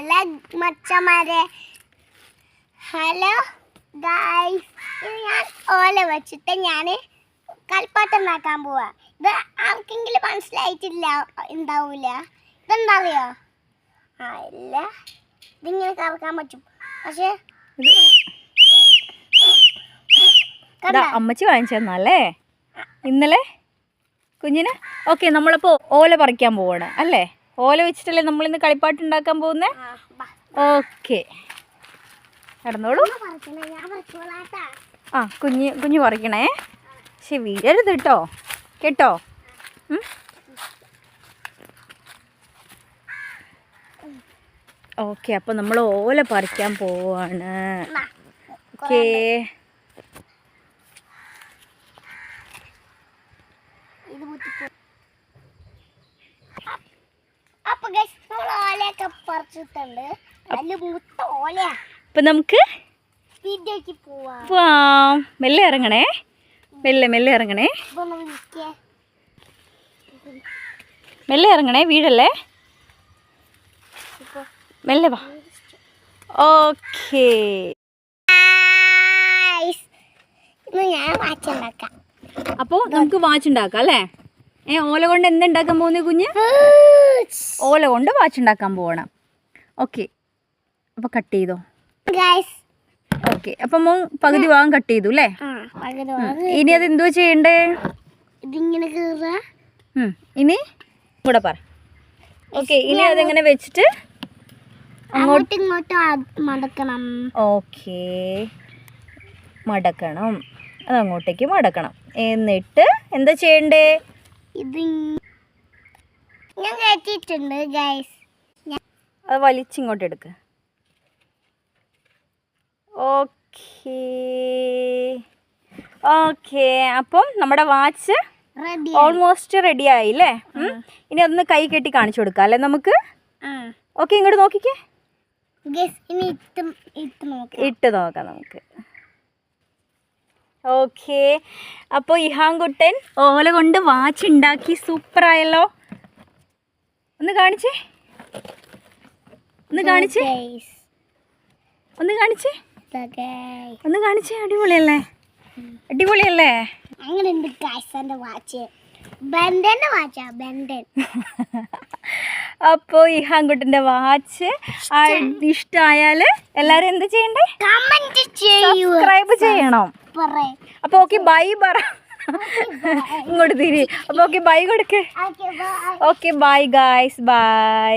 Hello മച്ചമാരെ. Hello guys. ഇത് ഞാൻ ഓല വെച്ചിട്ട് ഞാൻ കൽപ്പാട്ടം ഉണ്ടാക്കാൻ പോവാ. ഇത് ആർക്കെങ്കിലും മനസ്സിലായിട്ടില്ല ഉണ്ടാവൂല. ഇതെന്താ അറിയോ ആ ഇല്ല. ഇതിങ്ങനെ കറക്കാൻ പറ്റും. പക്ഷേ അമ്മച്ചി വാങ്ങിച്ചു തന്നല്ലേ ഇന്നലെ കുഞ്ഞിന്? ഓക്കെ നമ്മളപ്പോൾ ഓല പറിക്കാൻ പോവാണ് അല്ലേ? ഓല വെച്ചിട്ടല്ലേ നമ്മളിന്ന് കളിപ്പാട്ട് ഉണ്ടാക്കാൻ പോകുന്നത് ഓക്കെ. പറിച്ചോളാട്ടാ. ആ കുഞ്ഞ് കുഞ്ഞ് പറിക്കണേ. പക്ഷെ വീഴരുത് കേട്ടോ? കേട്ടോ? ഓക്കെ അപ്പോൾ നമ്മൾ ഓല പറിക്കാൻ പോവാണ്. ഓക്കേ ഇത് കുത്തിപ്പോ അപ്പൊ ഗൈസ് നമ്മൾ ഓലയൊക്കെ പറിച്ചിട്ടുണ്ട്. അതിൽ മുത്ത ഓലയാ. അപ്പം നമുക്ക് വീഡിയോക്ക് പോവാ. പോവാം. മെല്ലെ ഇറങ്ങണേ. മെല്ലെ മെല്ലെ ഇറങ്ങണേ. മെല്ലെ ഇറങ്ങണേ വീടല്ലേ? മെല്ലെ വാ. ഓക്കേ. ഞാൻ വാച്ചുണ്ടാക്കാം അപ്പോൾ നമുക്ക് വാച്ച് ഉണ്ടാക്കാം അല്ലേ? ഏ ഓല കൊണ്ട് എന്തുണ്ടാക്കാൻ പോകുന്നത് കുഞ്ഞ്? ഓല കൊണ്ട് വാച്ച് ഉണ്ടാക്കാൻ പോവണം. ഓക്കെ അപ്പോൾ കട്ട് ചെയ്തോ? ഓക്കെ അപ്പം മോൻ പകുതി ഭാഗം കട്ട് ചെയ്തു അല്ലേ ഇനി അത് എന്തോ ചെയ്യണ്ടേ? ഇതിങ്ങനെ. ഇനി കൂടെ പറ. ഓക്കെ ഇനി അതെങ്ങനെ വെച്ചിട്ട് അങ്ങോട്ടും ഇങ്ങോട്ടും മടക്കണം. ഓക്കെ മടക്കണം. അത് അങ്ങോട്ടേക്ക് മടക്കണം. എന്നിട്ട് എന്താ ചെയ്യണ്ടേ? ഇത് ഞാൻ കയറ്റിയിട്ടുണ്ട് ഗൈസ് അത് വലിച്ചിങ്ങോട്ട് എടുക്ക്. ഓക്കേ. ഓക്കെ. അപ്പം നമ്മുടെ വാച്ച് ഓൾമോസ്റ്റ് റെഡി ആയി അല്ലേ ഇനി അതൊന്ന് കൈ കെട്ടി കാണിച്ചു കൊടുക്കാം അല്ലേ നമുക്ക്? ഓക്കെ ഇങ്ങോട്ട് നോക്കിക്കേ. ഇട്ട് നോക്കാം. ഇട്ട് നോക്കാം നമുക്ക്. ഓക്കെ. അപ്പോൾ ഇഹാൻകുട്ടൻ ഓല കൊണ്ട് വാച്ച് ഉണ്ടാക്കി സൂപ്പറായല്ലോ. ഒന്ന് കാണിച്ചേ. ഒന്ന് കാണിച്ചേ. ഒന്ന് കാണിച്ചേ. ഒന്ന് കാണിച്ചേ അടിപൊളിയല്ലേ? അടിപൊളിയല്ലേ? അങ്ങനെ ഉണ്ട് ഗൈസ് എന്റെ വാച്ച് ഇഷ്ടായാൽ വാച്ചാ അപ്പോൾ ഇഹാൻകുട്ടന്റെ വാച്ച് ഇഷ്ടമായാൽ എല്ലാവരും എന്ത് ചെയ്യണ്ടേ? കമന്റ് സബ്സ്ക്രൈബ് ചെയ്യണം. അപ്പോൾ ഓക്കെ ബൈ പറ. ഇങ്ങോട്ട് തിരി. അപ്പോൾ ഓക്കെ ബൈ കൊടുക്കേ. Okay bye guys bye